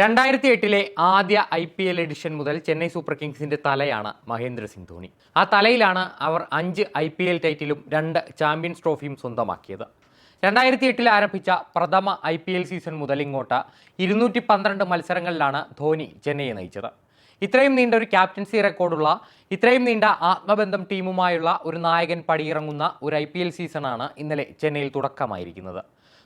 രണ്ടായിരത്തി എട്ടിലെ ആദ്യ ഐ പി എൽ എഡിഷൻ മുതൽ ചെന്നൈ സൂപ്പർ കിങ്സിന്റെ തലയാണ് മഹേന്ദ്ര സിംഗ് ധോണി. ആ തലയിലാണ് അവർ അഞ്ച് ഐ പി എൽ ടൈറ്റിലും രണ്ട് ചാമ്പ്യൻസ് ട്രോഫിയും സ്വന്തമാക്കിയത്. രണ്ടായിരത്തി എട്ടിൽ ആരംഭിച്ച പ്രഥമ ഐ പി എൽ സീസൺ മുതൽ ഇങ്ങോട്ട് ഇരുന്നൂറ്റി പന്ത്രണ്ട് മത്സരങ്ങളിലാണ് ധോണി ചെന്നൈയെ നയിച്ചത്. ഇത്രയും നീണ്ട ഒരു ക്യാപ്റ്റൻസി റെക്കോർഡുള്ള ഇത്രയും നീണ്ട ആത്മബന്ധം ടീമുമായുള്ള ഒരു നായകൻ പടിയിറങ്ങുന്ന ഒരു ഐ പി എൽ സീസണാണ് ഇന്നലെ ചെന്നൈയിൽ തുടക്കമായിരിക്കുന്നത്.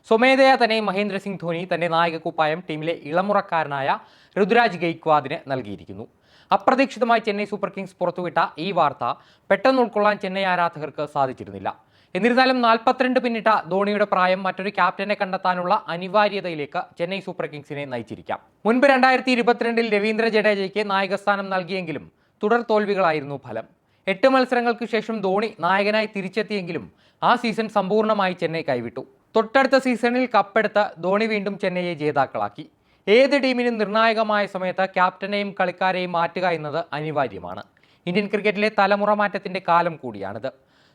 സ്വമേധയാ തന്നെ മഹേന്ദ്ര സിംഗ് ധോനി തന്റെ നായകക്കുപ്പായം ടീമിലെ ഇളമുറക്കാരനായ ഋതുരാജ് ഗെയ്ക്വാദിന് നൽകിയിരിക്കുന്നു. അപ്രതീക്ഷിതമായി ചെന്നൈ സൂപ്പർ കിങ്സ് പുറത്തുവിട്ട ഈ വാർത്ത പെട്ടെന്ന് ഉൾക്കൊള്ളാൻ ചെന്നൈ ആരാധകർക്ക് സാധിച്ചിരുന്നില്ല. എന്നിരുന്നാലും നാൽപ്പത്തിരണ്ട് പിന്നിട്ട ധോണിയുടെ പ്രായം മറ്റൊരു ക്യാപ്റ്റനെ കണ്ടെത്താനുള്ള അനിവാര്യതയിലേക്ക് ചെന്നൈ സൂപ്പർ കിങ്സിനെ നയിച്ചിരിക്കാം. മുൻപ് രണ്ടായിരത്തി ഇരുപത്തിരണ്ടിൽ രവീന്ദ്ര ജഡേജയ്ക്ക് നായകസ്ഥാനം നൽകിയെങ്കിലും തുടർ തോൽവികളായിരുന്നു ഫലം. എട്ട് മത്സരങ്ങൾക്ക് ശേഷം ധോണി നായകനായി തിരിച്ചെത്തിയെങ്കിലും ആ സീസൺ സമ്പൂർണമായി ചെന്നൈ കൈവിട്ടു. തൊട്ടടുത്ത സീസണിൽ കപ്പെടുത്ത ധോണി വീണ്ടും ചെന്നൈയെ ജേതാക്കളാക്കി. ഏത് ടീമിനും നിർണായകമായ സമയത്ത് ക്യാപ്റ്റനെയും കളിക്കാരെയും മാറ്റുക എന്നത് അനിവാര്യമാണ്. ഇന്ത്യൻ ക്രിക്കറ്റിലെ തലമുറ മാറ്റത്തിന്റെ കാലം കൂടിയാണിത്.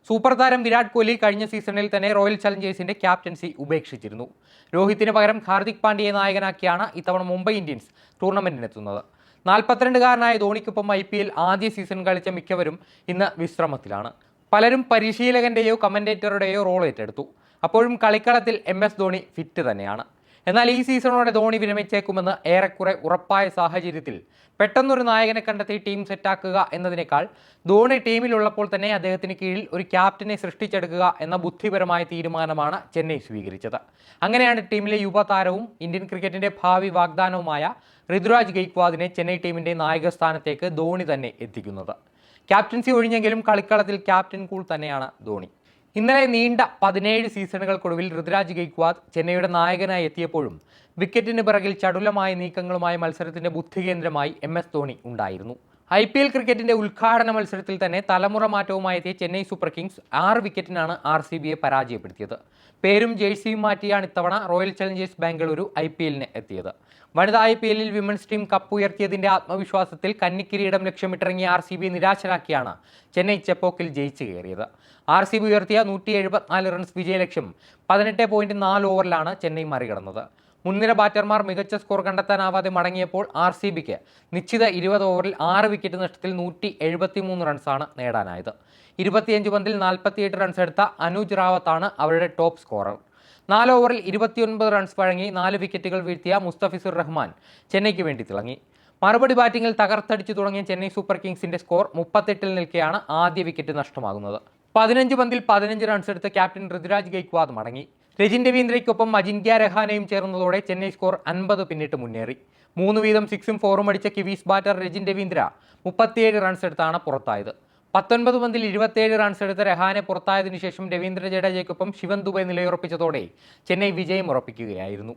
സൂപ്പർ താരം വിരാട് കോഹ്ലി കഴിഞ്ഞ സീസണിൽ തന്നെ റോയൽ ചലഞ്ചേഴ്സിന്റെ ക്യാപ്റ്റൻസി ഉപേക്ഷിച്ചിരുന്നു. രോഹിത്തിന് പകരം ഹാർദിക് പാണ്ഡ്യയെ നായകനാക്കിയാണ് ഇത്തവണ മുംബൈ ഇന്ത്യൻസ് ടൂർണമെന്റിനെത്തുന്നത്. നാൽപ്പത്തിരണ്ടുകാരനായ ധോണിക്കൊപ്പം ഐ പി എൽ ആദ്യ സീസൺ കളിച്ച മിക്കവരും ഇന്ന് വിശ്രമത്തിലാണ്. പലരും പരിശീലകന്റെയോ കമന്റേറ്ററുടെയോ റോൾ ഏറ്റെടുത്തു. അപ്പോഴും കളിക്കളത്തിൽ എം എസ് ധോണി ഫിറ്റ് തന്നെയാണ്. എന്നാൽ ഈ സീസണോടെ ധോണി വിരമിച്ചേക്കുമെന്ന് ഏറെക്കുറെ ഉറപ്പായ സാഹചര്യത്തിൽ പെട്ടെന്നൊരു നായകനെ കണ്ടെത്തി ടീം സെറ്റാക്കുക എന്നതിനേക്കാൾ ധോണി ടീമിലുള്ളപ്പോൾ തന്നെ അദ്ദേഹത്തിന് കീഴിൽ ഒരു ക്യാപ്റ്റനെ സൃഷ്ടിച്ചെടുക്കുക എന്ന ബുദ്ധിപരമായ തീരുമാനമാണ് ചെന്നൈ സ്വീകരിച്ചത്. അങ്ങനെയാണ് ടീമിലെ യുവതാരവും ഇന്ത്യൻ ക്രിക്കറ്റിന്റെ ഭാവി വാഗ്ദാനവുമായ ഋതുരാജ് ഗെയ്ക്വാദിനെ ചെന്നൈ ടീമിന്റെ നായക സ്ഥാനത്തേക്ക് ധോണി തന്നെ എത്തിക്കുന്നത്. ക്യാപ്റ്റൻസി ഒഴിഞ്ഞെങ്കിലും കളിക്കളത്തിൽ ക്യാപ്റ്റൻ കൂൾ തന്നെയാണ് ധോണി. ഇന്നലെ നീണ്ട പതിനേഴ് സീസണുകൾക്കൊടുവിൽ ഋതുരാജ് ഗെയ്ക്വാദ് ചെന്നൈയുടെ നായകനായി എത്തിയപ്പോഴും വിക്കറ്റിന് പിറകിൽ ചടുലമായ നീക്കങ്ങളുമായ മത്സരത്തിന്റെ ബുദ്ധികേന്ദ്രമായി എം എസ് ധോണി ഉണ്ടായിരുന്നു. ഐ പി എൽ ക്രിക്കറ്റിന്റെ ഉദ്ഘാടന മത്സരത്തിൽ തന്നെ തലമുറ മാറ്റവുമായി എത്തിയ ചെന്നൈ സൂപ്പർ കിങ്സ് ആറ് വിക്കറ്റിനാണ് ആർ സി ബിയെ പരാജയപ്പെടുത്തിയത്. പേരും ജേഴ്സിയും മാറ്റിയാണ് ഇത്തവണ Royal Challengers Bengaluru I P എല്ലിന് എത്തിയത്. വനിതാ ഐ പി എല്ലിൽ വിമൻസ് ടീം കപ്പ് ഉയർത്തിയതിന്റെ ആത്മവിശ്വാസത്തിൽ കന്നിക്കിരീടം ലക്ഷ്യമിട്ടിറങ്ങിയ ആർ സി ബി നിരാശരാക്കിയാണ് ചെന്നൈ ചെപ്പോക്കിൽ ജയിച്ചു കയറിയത്. ആർ സി ബി ഉയർത്തിയ നൂറ്റി എഴുപത്തിനാല് റൺസ് വിജയലക്ഷ്യം പതിനെട്ട് പോയിന്റ് നാല് ഓവറിലാണ് ചെന്നൈ മറികടന്നത്. മുൻനിര ബാറ്റർമാർ മികച്ച സ്കോർ കണ്ടെത്താനാവാതെ മടങ്ങിയപ്പോൾ ആർ സി ബിക്ക് നിശ്ചിത ഇരുപത് ഓവറിൽ ആറ് വിക്കറ്റ് നഷ്ടത്തിൽ നൂറ്റി എഴുപത്തി മൂന്ന് റൺസാണ് നേടാനായത്. ഇരുപത്തിയഞ്ച് പന്തിൽ നാൽപ്പത്തിയെട്ട് റൺസ് എടുത്ത അനുജ് റാവത്താണ് അവരുടെ ടോപ്പ് സ്കോറർ. നാല് ഓവറിൽ ഇരുപത്തിയൊൻപത് റൺസ് വഴങ്ങി നാല് വിക്കറ്റുകൾ വീഴ്ത്തിയ മുസ്തഫിസുർ റഹ്മാൻ ചെന്നൈക്ക് വേണ്ടി തിളങ്ങി. മറുപടി ബാറ്റിംഗിൽ തകർത്തടിച്ചു തുടങ്ങിയ ചെന്നൈ സൂപ്പർ കിങ്സിന്റെ സ്കോർ മുപ്പത്തെട്ടിൽ നിൽക്കെയാണ് ആദ്യ വിക്കറ്റ് നഷ്ടമാകുന്നത്. പതിനഞ്ച് പന്തിൽ പതിനഞ്ച് റൺസ് എടുത്ത് ക്യാപ്റ്റൻ ഋതുരാജ് ഗെയ്ക്വാദ് മടങ്ങി. രജിൻ രവീന്ദ്രയ്ക്കൊപ്പം അജിൻക്യ രഹാനയും ചേർന്നതോടെ ചെന്നൈ സ്കോർ അൻപത് പിന്നിട്ട് മുന്നേറി. മൂന്ന് വീതം സിക്സും ഫോറും അടിച്ച കിവീസ് ബാറ്റർ രജിൻ രവീന്ദ്ര മുപ്പത്തിയേഴ് റൺസ് എടുത്താണ് പുറത്തായത്. പത്തൊൻപത് പന്തിൽ ഇരുപത്തിയേഴ് റൺസ് എടുത്ത രഹാനെ പുറത്തായതിനുശേഷം രവീന്ദ്ര ജഡേജയ്ക്കൊപ്പം ശിവൻ ദുബൈ നിലയുറപ്പിച്ചതോടെ ചെന്നൈ വിജയം ഉറപ്പിക്കുകയായിരുന്നു.